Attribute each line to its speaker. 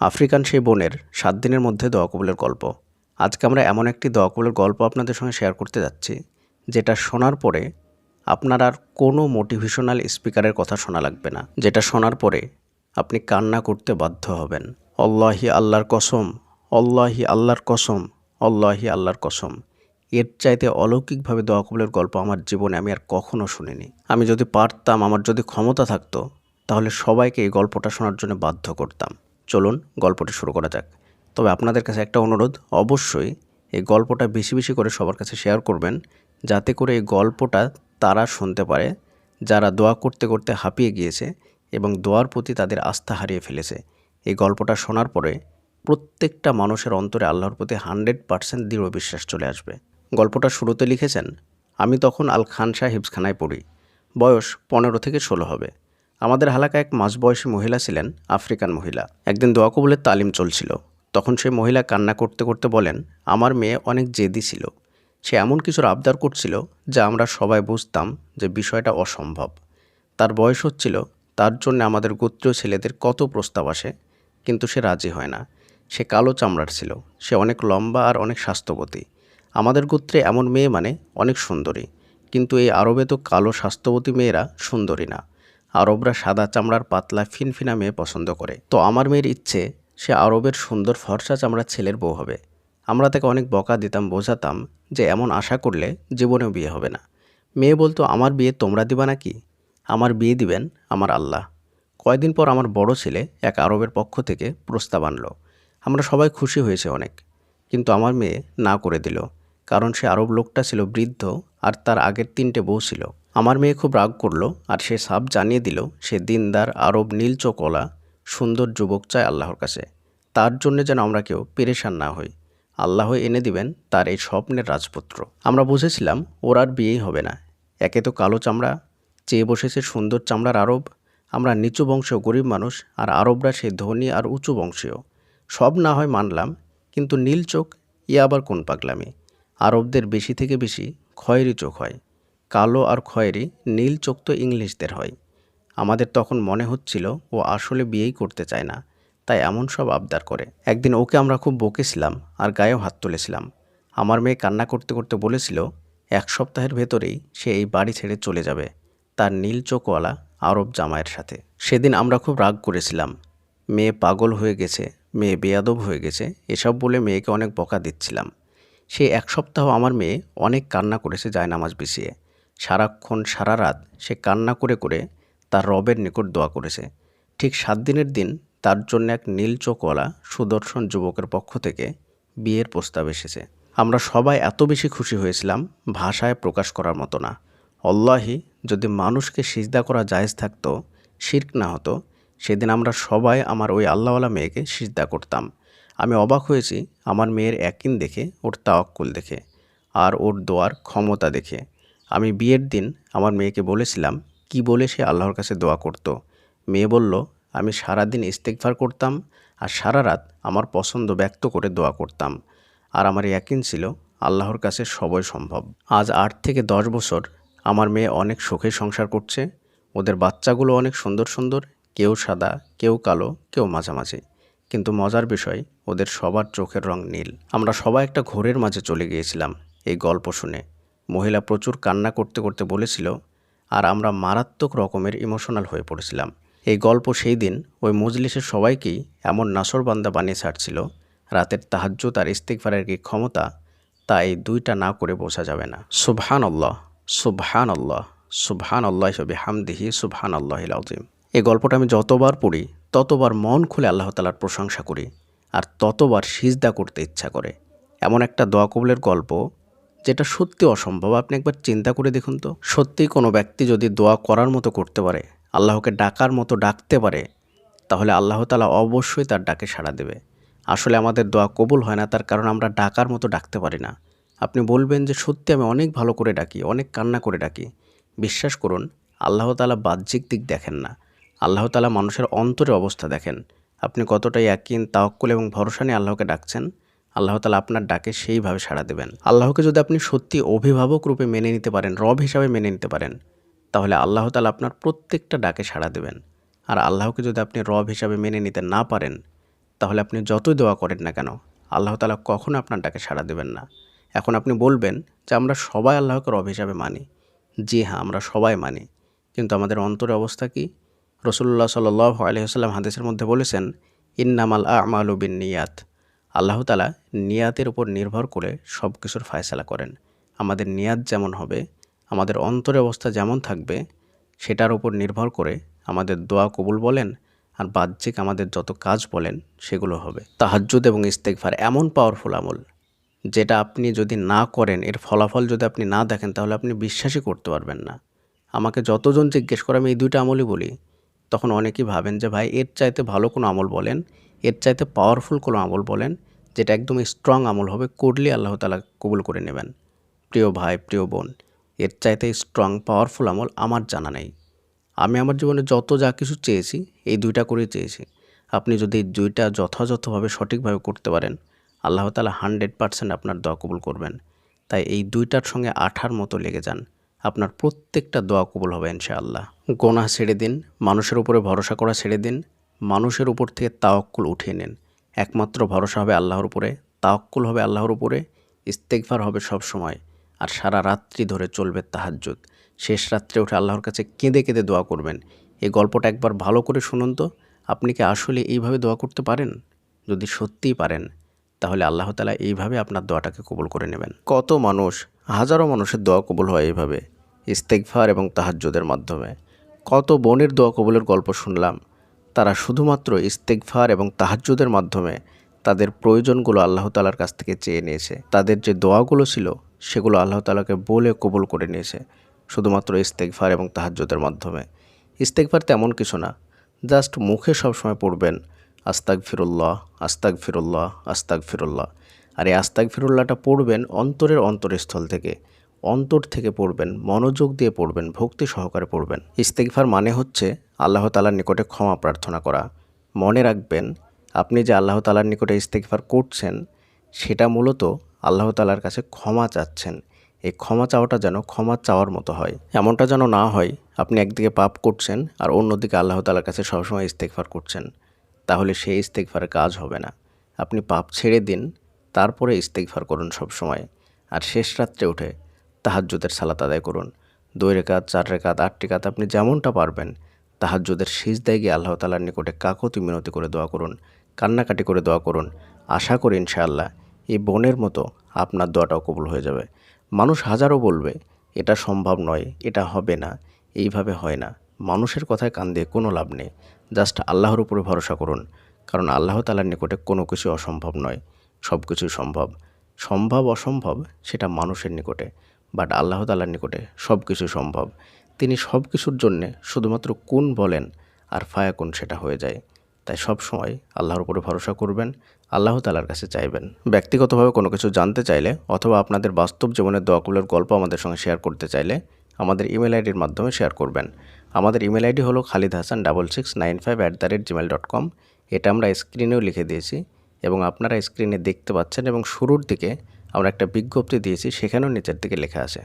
Speaker 1: African সেই বোনের সাত দিনের মধ্যে দোয়া কবুলের গল্প। আজকে আমরা এমন একটি দোয়া কবুলের গল্প আপনাদের সঙ্গে শেয়ার করতে যাচ্ছি, যেটা শোনার পরে আপনার আর কোনো মোটিভেশনাল স্পিকারের কথা শোনা লাগবে না, যেটা শোনার পরে আপনি কান্না করতে বাধ্য হবেন। অল্লাহি আল্লাহর কসম অল্লাহি আল্লাহর কসম অল্লাহি আল্লাহর কসম। এর চাইতে অলৌকিকভাবে দোয়া কবুলের গল্প আমার জীবনে আমি আর কখনো শুনিনি। আমি যদি পারতাম, আমার যদি ক্ষমতা থাকতো, তাহলে সবাইকে এই গল্পটা শোনার জন্য বাধ্য করতাম। চলুন গল্পটি শুরু করা যাক। তবে আপনাদের কাছে একটা অনুরোধ, অবশ্যই এই গল্পটা বেশি বেশি করে সবার কাছে শেয়ার করবেন, যাতে করে এই গল্পটা তারা শুনতে পারে, যারা দোয়া করতে করতে হাঁপিয়ে গিয়েছে এবং দোয়ার প্রতি তাদের আস্থা হারিয়ে ফেলেছে। এই গল্পটা শোনার পরে প্রত্যেকটা মানুষের অন্তরে আল্লাহর প্রতি হানড্রেড পার্সেন্ট দৃঢ় বিশ্বাস চলে আসবে। গল্পটা শুরুতে লিখেছেন, আমি তখন আল খান সাহেবখানায় পড়ি। বয়স পনেরো থেকে ষোলো হবে। আমাদের হালাকায় এক মাঝবয়সী মহিলা ছিলেন, আফ্রিকান মহিলা। একদিন দোয়া কবুলের তালিম চলছিল। তখন সেই মহিলা কান্না করতে করতে বলেন, আমার মেয়ে অনেক জেদি ছিল। সে এমন কিছুর আবদার করছিল যা আমরা সবাই বুঝতাম যে বিষয়টা অসম্ভব। তার বয়স হচ্ছিল, তার জন্য আমাদের গোত্রীয় ছেলেদের কত প্রস্তাব আসে, কিন্তু সে রাজি হয় না। সে কালো চামড়ার ছিল, সে অনেক লম্বা আর অনেক স্বাস্থ্যবতী। আমাদের গোত্রে এমন মেয়ে মানে অনেক সুন্দরী, কিন্তু এই আরবে তো কালো স্বাস্থ্যবতী মেয়েরা সুন্দরী না। আরবরা সাদা চামড়ার পাতলা ফিনফিনা মেয়ে পছন্দ করে। তো আমার মেয়ের ইচ্ছে, সে আরবের সুন্দর ফর্সা চামড়ার ছেলের বউ হবে। আমরা তাকে অনেক বকা দিতাম, বোঝাতাম যে এমন আশা করলে জীবনেও বিয়ে হবে না। মেয়ে বলতো, আমার বিয়ে তোমরা দিবা নাকি? আমার বিয়ে দিবেন আমার আল্লাহ। কয়দিন পর আমার বড় ছেলে এক আরবের পক্ষ থেকে প্রস্তাব আনলো। আমরা সবাই খুশি হয়েছে অনেক। কিন্তু আমার মেয়ে না করে দিল। কারণ সে আরব লোকটা ছিল বৃদ্ধ আর তার আগের তিনটে বউ ছিল। আমার মেয়ে খুব রাগ করল আর সে সাপ জানিয়ে দিল, সে দিনদার, আরব নীল চোখওয়ালা সুন্দর যুবক চায় আল্লাহর কাছে। তার জন্য যেন আমরা কেউ পেরেশান না হই। আল্লাহ এনে দিবেন তার এই স্বপ্নের রাজপুত্র। আমরা বুঝেছিলাম, ওর আর বিয়েই হবে না। একে তো কালো চামড়া, চেয়ে বসেছে সুন্দর চামড়ার আরব। আমরা নিচু বংশীয় গরিব মানুষ আর আরবরা সে ধনী আর উঁচু বংশীয়। সব না হয় মানলাম, কিন্তু নীল চোখ ই আবার কোন পাগলামি? আরবদের বেশি থেকে বেশি খয়েরি চোখ হয়, কালো আর খয়েরি নীল চোখ তো ইংলিশদের হয়। আমাদের তখন মনে হচ্ছিল ও আসলে বিয়েই করতে চায় না, তাই এমন সব আবদার করে। একদিন ওকে আমরা খুব বকেছিলাম আর গায়েও হাত তুলেছিলাম। আমার মেয়ে কান্না করতে করতে বলেছিল, এক সপ্তাহের ভেতরেই সে এই বাড়ি ছেড়ে চলে যাবে, তার নীল চোখওয়ালা আরব জামায়ের সাথে। সেদিন আমরা খুব রাগ করেছিলাম। মেয়ে পাগল হয়ে গেছে, মেয়ে বেয়াদব হয়ে গেছে, এসব বলে মেয়েকে অনেক বকা দিচ্ছিলাম। সে এক সপ্তাহ আমার মেয়ে অনেক কান্না করেছে জায়নামাজ বিছিয়ে। সারাক্ষণ সারা রাত সে কান্না করে করে তার রবের নিকট দোয়া করেছে। ঠিক সাত দিনের দিন তার জন্য এক নীল চোখওয়ালা সুদর্শন যুবকের পক্ষ থেকে বিয়ের প্রস্তাব এসেছে। আমরা সবাই এত বেশি খুশি হয়েছিলাম ভাষায় প্রকাশ করার মতো না। অল্লাহি, যদি মানুষকে সিজদা করা জায়েজ থাকতো, শির্ক না হতো, সেদিন আমরা সবাই আমার ওই আল্লাহওয়ালা মেয়েকে সিজদা করতাম। আমি অবাক হয়েছি আমার মেয়ের একদিন দেখে, ওর তাওয়াক্কুল দেখে আর ওর দোয়ার ক্ষমতা দেখে। আমি বিয়ের দিন আমার মেয়েকে বলেছিলাম, কি বলে সে আল্লাহর কাছে দোয়া করত? মেয়ে বলল, আমি সারাদিন ইস্তেকভার করতাম আর সারা রাত আমার পছন্দ ব্যক্ত করে দোয়া করতাম আর আমার ইয়াকিন ছিল আল্লাহর কাছে সবই সম্ভব। আজ আট থেকে দশ বছর আমার মেয়ে অনেক সুখে সংসার করছে, ওদের বাচ্চাগুলো অনেক সুন্দর সুন্দর, কেউ সাদা, কেউ কালো, কেউ মাঝামাঝি। কিন্তু মজার বিষয়, ওদের সবার চোখের রং নীল। আমরা সবাই একটা ঘোরের মাঝে চলে গিয়েছিলাম এই গল্প শুনে। মহিলা প্রচুর কান্না করতে করতে বলেছিল, আর আমরা মারাত্মক রকমের ইমোশনাল হয়ে পড়েছিলাম। এই গল্প সেই দিন ওই মজলিসের সবাইকেই এমন নাসরবান্দা বানিয়ে ছাড়ছিল, রাতের তাহাজ্য তার ইস্তিকফারের কি ক্ষমতা তা এই দুইটা না করে বোঝা যাবে না। সুবহান আল্লাহ সুবহান আল্লাহ সুবহান আল্লাহ সবি হামদিহি সুবহান আল্লাহ আজিম এই গল্পটা আমি যতবার পড়ি ততবার মন খুলে আল্লাহ তালার প্রশংসা করি, আর ততবার সিজদা করতে ইচ্ছা করে। এমন একটা দোয়া কবুলের গল্প, যেটা সত্যি অসম্ভব। আপনি একবার চিন্তা করে দেখুন তো। সত্যিই কোনো ব্যক্তি যদি দোয়া করার মতো করতে পারে, আল্লাহকে ডাকার মতো ডাকতে পারে, তাহলে আল্লাহ তালা অবশ্যই তার ডাকে সাড়া দেবে। আসলে আমাদের দোয়া কবুল হয় না, তার কারণ আমরা ডাকার মতো ডাকতে পারি না। আপনি বলবেন যে, সত্যি আমি অনেক ভালো করে ডাকি, অনেক কান্না করে ডাকি। বিশ্বাস করুন, আল্লাহ তালা বাহ্যিক দিক দেখেন না। আল্লাহ তালা মানুষের অন্তরে অবস্থা দেখেন। আপনি কতটা ইয়াকিন তাওয়াক্কুল এবং ভরসা নিয়ে আল্লাহকে ডাকছেন, আল্লাহ তালা আপনার ডাকে সেইভাবে সাড়া দেবেন। আল্লাহকে যদি আপনি সত্যি অভিভাবক রূপে মেনে নিতে পারেন, রব হিসাবে মেনে নিতে পারেন, তাহলে আল্লাহ তালা আপনার প্রত্যেকটা ডাকে সাড়া দেবেন। আর আল্লাহকে যদি আপনি রব হিসাবে মেনে নিতে না পারেন, তাহলে আপনি যতই দোয়া করেন না কেন, আল্লাহ তালা কখনো আপনার ডাকে সাড়া দেবেন না। এখন আপনি বলবেন যে, আমরা সবাই আল্লাহকে রব হিসাবে মানি। জি হ্যাঁ আমরা সবাই মানি। কিন্তু আমাদের অন্তরের অবস্থা কি? রসুল্লাহ সাল্লাহ আলহিহাল্লাম হাদিসের মধ্যে বলেছেন, ইন্নামাল আমালু বিন নিয়াত আল্লাহ তালা নিয়াতের উপর নির্ভর করে সব কিছুর ফায়সালা করেন। আমাদের নিয়াত যেমন হবে, আমাদের অন্তরের অবস্থা যেমন থাকবে, সেটার উপর নির্ভর করে আমাদের দোয়া কবুল বলেন আর বাহ্যিক আমাদের যত কাজ বলেন, সেগুলো হবে। তাহাজ্জুদ এবং ইস্তেকফার এমন পাওয়ারফুল আমল, যেটা আপনি যদি না করেন, এর ফলাফল যদি আপনি না দেখেন, তাহলে আপনি বিশ্বাসই করতে পারবেন না। আমাকে যতজন জিজ্ঞেস করে আমি এই দুইটা আমলই বলি তখন অনেকেই ভাবেন যে, ভাই, এর চাইতে ভালো কোনো আমল বলেন, এর চাইতে পাওয়ারফুল কোনো আমল বলেন, যেটা একদম স্ট্রং আমল হবে করলে আল্লাহ তালা কবুল করে নেবেন। প্রিয় ভাই, প্রিয় বোন, এর চাইতে স্ট্রং পাওয়ারফুল আমল আমার জানা নেই। আমি আমার জীবনে যত যা কিছু চেয়েছি, এই দুইটা করেই চেয়েছি। আপনি যদি এই দুইটা যথাযথভাবে সঠিকভাবে করতে পারেন, আল্লাহ তালা হান্ড্রেড পারসেন্ট আপনার দোয়া কবুল করবেন। তাই এই দুইটার সঙ্গে আঠার মতো লেগে যান। আপনার প্রত্যেকটা দোয়া কবুল হবে ইনশাআল্লাহ। গোনা ছেড়ে দিন, মানুষের উপরে ভরসা করা ছেড়ে দিন, মানুষের উপর থেকে তাওয়াক্কুল উঠিয়ে নিন। একমাত্র ভরসা হবে আল্লাহর উপরে, তাওয়াক্কুল হবে আল্লাহর উপরে ইস্তেকফার হবে সব সময়, আর সারা রাত্রি ধরে চলবে তাহাজ্জুদ। শেষ রাত্রে উঠে আল্লাহর কাছে কেঁদে কেঁদে দোয়া করবেন। এই গল্পটা একবার ভালো করে শুনুন তো, আপনি কি আসলে এইভাবে দোয়া করতে পারেন? যদি সত্যিই পারেন, তাহলে আল্লাহ তালা এইভাবে আপনার দোয়াটাকে কবুল করে নেবেন। কত মানুষ হাজারো মানুষের দোয়া কবুল হয় এইভাবে ইস্তেকফার এবং তাহাজ্জুদের মাধ্যমে। কত বোনের দোয়া কবুলের গল্প শুনলাম, তারা শুধুমাত্র ইস্তেকফার এবং তাহাজ্জুদের মাধ্যমে তাদের প্রয়োজনগুলো আল্লাহ তালার কাছ থেকে চেয়ে নিয়েছে। তাদের যে দোয়াগুলো ছিল, সেগুলো আল্লাহ তালাকে বলে কবুল করে নিয়েছে, শুধুমাত্র ইস্তেকফার এবং তাহাজ্জুদের মাধ্যমে। ইস্তেকফার তেমন কিছু না, জাস্ট মুখে সবসময় পড়বেন আস্তাক ফিরুল্লাহ আস্তাক ফিরুল্লাহ আস্তাক ফিরুল্লাহ আর এই আস্তাক ফিরুল্লাহটা পড়বেন অন্তরের অন্তরস্থল থেকে। অন্তর থেকে পড়বেন, মনোযোগ দিয়ে পড়বেন, ভক্তি সহকারে পড়বেন। ইস্তেকফার মানে হচ্ছে আল্লাহ তালার নিকটে ক্ষমা প্রার্থনা করা। মনে রাখবেন, আপনি যে আল্লাহ তালার নিকটে ইস্তেকফার করছেন, সেটা মূলত আল্লাহ তালার কাছে ক্ষমা চাচ্ছেন। এই ক্ষমা চাওয়াটা যেন ক্ষমা চাওয়ার মতো হয়। এমনটা যেন না হয়, আপনি একদিকে পাপ করছেন আর অন্যদিকে আল্লাহ তালার কাছে সবসময় ইস্তেকফার করছেন। তাহলে সেই ইস্তেকফারের কাজ হবে না। আপনি পাপ ছেড়ে দিন তারপরে ইস্তেকফার করুন সব সময় আর শেষ রাত্রে উঠে তাহাজ্জুদের সালাত আদায় করুন। দুই রেখাত, চার রেখাত, আট রেখাত আপনি যেমনটা পারবেন তাহাজ্জুদের সিজদায় গিয়ে আল্লাহ তালার নিকটে কাকতি মিনতি করে দোয়া করুন, কান্নাকাটি করে দোয়া করুন। আশা করি ইনশাআল্লাহ এই বোনের মতো আপনার দোয়াটাও কবুল হয়ে যাবে। মানুষ হাজারও বলবে, এটা সম্ভব নয়, এটা হবে না, এইভাবে হয় না। মানুষের কথায় কান দিয়ে কোনো লাভ নেই। জাস্ট আল্লাহর উপরে ভরসা করুন, কারণ আল্লাহ তালার নিকটে কোনো কিছু অসম্ভব নয়। সব কিছুই সম্ভব। সম্ভব, অসম্ভব, সেটা মানুষের নিকটে বাট আল্লাহ তালার নিকটে সব কিছু সম্ভব। তিনি সব কিছুর জন্যে শুধুমাত্র কোন বলেন আর ফায়া কোন সেটা হয়ে যায়। তাই সব সময় আল্লাহর উপরে ভরসা করবেন, আল্লাহ তালার কাছে চাইবেন। ব্যক্তিগতভাবে কোনো কিছু জানতে চাইলে অথবা আপনাদের বাস্তব জীবনের দোয়াকুলের গল্প আমাদের সঙ্গে শেয়ার করতে চাইলে আমাদের ইমেল আইডির মাধ্যমে শেয়ার করবেন। আমাদের ইমেল আইডি হলো Khalid Hasan double six nine five at the rate Gmail dot com এটা আমরা স্ক্রিনেও লিখে দিয়েছি। এবং আপনারা স্ক্রিনে দেখতে পাচ্ছেন এবং শুরুর দিকে আমরা একটা বিজ্ঞপ্তি দিয়েছি, সেখানেও নিচের দিকে লেখা আছে।